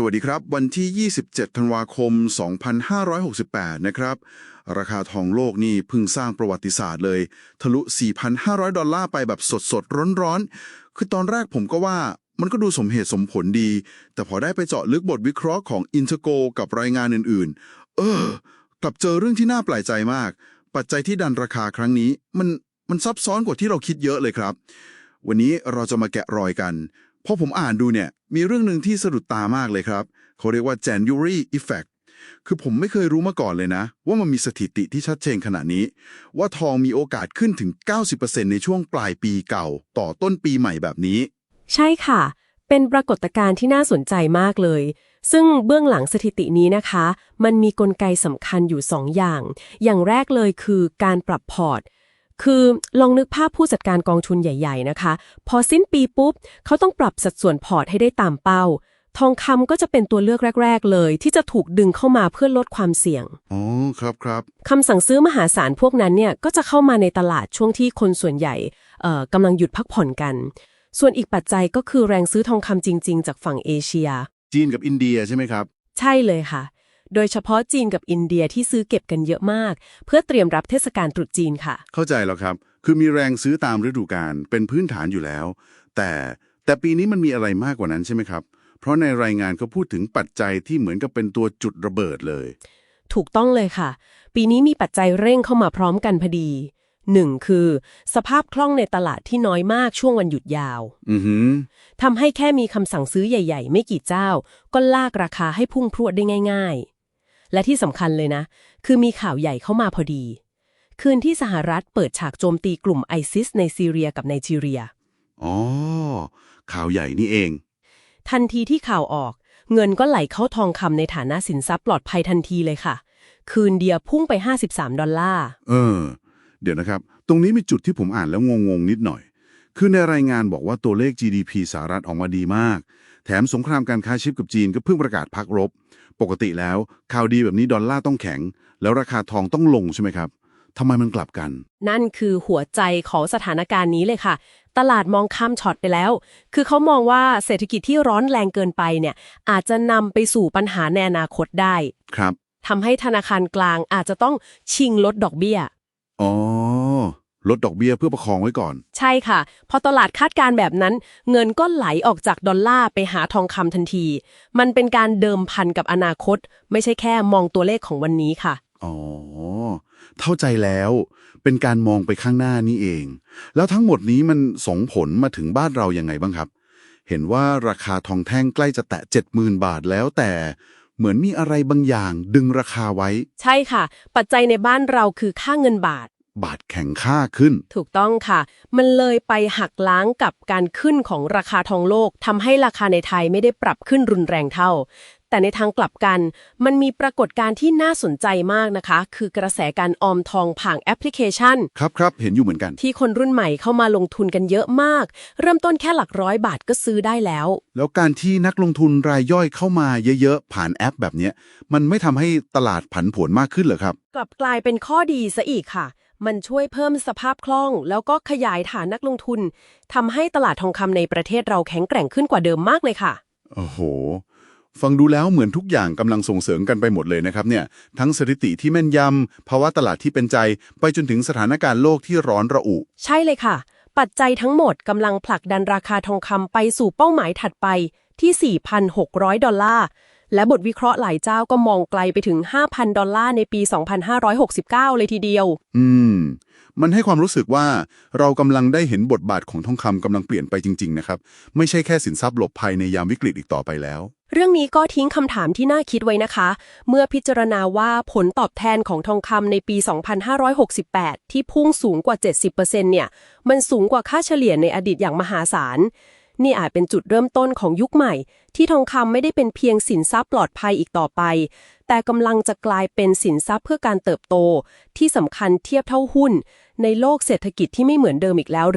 สวัสดีครับ วันที่ 27 ธันวาคม 2568 นะครับ ราคาทองโลกนี่เพิ่งสร้างประวัติศาสตร์เลย ทะลุ 4,500 ดอลลาร์ไปแบบสดๆ ร้อนๆ คือตอนแรกผมก็ว่ามันก็ดูสมเหตุสมผลดี แต่พอได้ไปเจาะลึกบทวิเคราะห์ของ i n t e r g o กับรายงานอื่นๆ เออ กลับเจอเรื่องที่น่าแปลกใจมาก ปัจจัยที่ดันราคาครั้งนี้ มันมันซับซ้อนกว่าที่เราคิดเยอะเลยครับ วันนี้เราจะมาแกะรอยกัน พอผมอ่านดูเนี่ย มีเรื่องหนึ่งที่สะดุดตามากเลยครับ เขาเรียกว่า January Effect คือผมไม่เคยรู้มาก่อนเลยนะ ว่ามันมีสถิติที่ชัดเจนขนาดนี้ ว่าทองมีโอกาสขึ้นถึง 90%ในช่วงปลายปีเก่า ต่อต้นปีใหม่แบบนี้ ใช่ค่ะ เป็นปรากฏการณ์ที่น่าสนใจมากเลย ซึ่งเบื้องหลังสถิตินี้นะคะ มันมีกลไกสำคัญอยู่ 2อย่าง อย่างแรกเลยคือการปรับพอร์ต คือลองนึกภาพผู้จัดการกองทุนใหญ่ ๆ นะคะ พอสิ้นปีปุ๊บ เขาต้องปรับสัดส่วนพอร์ตให้ได้ตามเป้า ทองคำก็จะเป็นตัวเลือกแรก ๆ เลย ที่จะถูกดึงเข้ามาเพื่อลดความเสี่ยง อ๋อ ครับครับคำสั่งซื้อมหาศาลพวกนั้นเนี่ยก็จะเข้ามาในตลาดช่วงที่คนส่วนใหญ่เอ่อกำลังหยุดพักผ่อนกัน ส่วนอีกปัจจัยก็คือแรงซื้อทองคำจริง ๆ จากฝั่งเอเชีย จีนกับอินเดียใช่ไหมครับ ใช่เลยค่ะ โดยเฉพาะจีนกับอินเดียที่ซื้อเก็บกันเยอะมาก เพื่อเตรียมรับเทศกาลตรุษจีนค่ะ เข้าใจแล้วครับ คือมีแรงซื้อตามฤดูกาลเป็นพื้นฐานอยู่แล้ว แต่แต่ปีนี้มันมีอะไรมากกว่านั้นใช่ไหมครับ เพราะในรายงานเขาพูดถึงปัจจัยที่เหมือนกับเป็นตัวจุดระเบิดเลย ถูกต้องเลยค่ะ ปีนี้มีปัจจัยเร่งเข้ามาพร้อมกันพอดีหนึ่งคือ สภาพคล่องในตลาดที่น้อยมากช่วงวันหยุดยาวอือหือทำให้แค่มีคำสั่งซื้อใหญ่ ๆ ไม่กี่เจ้า ก็ลากราคาให้พุ่งพรวดได้ง่ายๆ และที่สำคัญเลยนะ คือมีข่าวใหญ่เข้ามาพอดี คืนที่สหรัฐเปิดฉากโจมตีกลุ่มไอซิสในซีเรียกับไนจีเรีย อ๋อ ข่าวใหญ่นี่เอง ทันทีที่ข่าวออก เงินก็ไหลเข้าทองคำในฐานะสินทรัพย์ปลอดภัยทันทีเลยค่ะ คืนเดียวพุ่งไป 53 ดอลลาร์ เออ เดี๋ยวนะครับ ตรงนี้มีจุดที่ผมอ่านแล้วงงๆนิดหน่อย คือในรายงานบอกว่าตัวเลข GDP สหรัฐออกมาดีมาก แถมสงครามการค้าชิปกับจีนก็เพิ่งประกาศพักรบ ปกติแล้วข่าวดีแบบนี้ดอลลาร์ต้องแข็ง แล้วราคาทองต้องลงใช่ไหมครับทำไมมันกลับกัน นั่นคือหัวใจของสถานการณ์นี้เลยค่ะ ตลาดมองข้ามช็อตไปแล้ว คือเขามองว่าเศรษฐกิจที่ร้อนแรงเกินไปเนี่ย อาจจะนำไปสู่ปัญหาในอนาคตได้ ครับทำให้ธนาคารกลางอาจจะต้องชิงลดดอกเบี้ย อ๋อ ลดดอกเบี้ยเพื่อประคองไว้ก่อน ใช่ค่ะ พอตลาดคาดการณ์แบบนั้น เงินก็ไหลออกจากดอลลาร์ไปหาทองคำทันที มันเป็นการเดิมพันกับอนาคต ไม่ใช่แค่มองตัวเลขของวันนี้ค่ะ อ๋อ เข้าใจแล้ว เป็นการมองไปข้างหน้านี่เอง แล้วทั้งหมดนี้มันส่งผลมาถึงบ้านเรายัางไงบ้างครับ เห็นว่าราคาทองแท่งใกล้จะแตะ 70,000 บาทแล้วแต่เหมือนมีอะไรบางอย่างดึงราคาไว้ ใช่ค่ะ ปัจจัยในบ้านเราคือค่าเงินบาท บาทแข็งค่าขึ้น ถูกต้องค่ะ มันเลยไปหักล้างกับการขึ้นของราคาทองโลกทำให้ราคาในไทยไม่ได้ปรับขึ้นรุนแรงเท่า แต่ในทางกลับกัน มันมีปรากฏการณ์ที่น่าสนใจมากนะคะ คือกระแสการออมทองผ่านแอปพลิเคชัน ครับครับเห็นอยู่เหมือนกัน ที่คนรุ่นใหม่เข้ามาลงทุนกันเยอะมาก เริ่มต้นแค่หลักร้อยบาทก็ซื้อได้แล้ว แล้วการที่นักลงทุนรายย่อยเข้ามาเยอะๆผ่านแอปแบบเนี้ยมันไม่ทำให้ตลาดผันผวนมากขึ้นเหรอครับ กลับกลายเป็นข้อดีซะอีกค่ะ มันช่วยเพิ่มสภาพคล่อง แล้วก็ขยายฐานนักลงทุนทำให้ตลาดทองคำในประเทศเราแข็งแกร่งขึ้นกว่าเดิมมากเลยค่ะ โอ้โห ฟังดูแล้วเหมือนทุกอย่างกำลังส่งเสริมกันไปหมดเลยนะครับเนี่ย ทั้งสถิติที่แม่นยำภาวะตลาดที่เป็นใจ ไปจนถึงสถานการณ์โลกที่ร้อนระอุ ใช่เลยค่ะ ปัจจัยทั้งหมดกำลังผลักดันราคาทองคำไปสู่เป้าหมายถัดไปที่ 4,600 ดอลลาร์ และบทวิเคราะห์หลายเจ้าก็มองไกลไปถึง 5,000 ดอลลาร์ในปี 2569 เลยทีเดียว อืม มันให้ความรู้สึกว่าเรากำลังได้เห็นบทบาทของทองคำกำลังเปลี่ยนไปจริง ๆ นะครับ ไม่ใช่แค่สินทรัพย์หลบภัยในยามวิกฤตอีกต่อไปแล้ว เรื่องนี้ก็ทิ้งคำถามที่น่าคิดไว้นะคะ เมื่อพิจารณาว่าผลตอบแทนของทองคำในปี 2568 ที่พุ่งสูงกว่า 70%เนี่ย มันสูงกว่าค่าเฉลี่ยในอดีตอย่างมหาศาล นี่อาจเป็นจุดเริ่มต้นของยุคใหม่ ที่ทองคำไม่ได้เป็นเพียงสินทรัพย์ปลอดภัยอีกต่อไป แต่กำลังจะกลายเป็นสินทรัพย์เพื่อการเติบโต ที่สำคัญเทียบเท่าหุ้น ในโลกเศรษฐกิจที่ไม่เหมือนเดิมอีกแล้วหรือ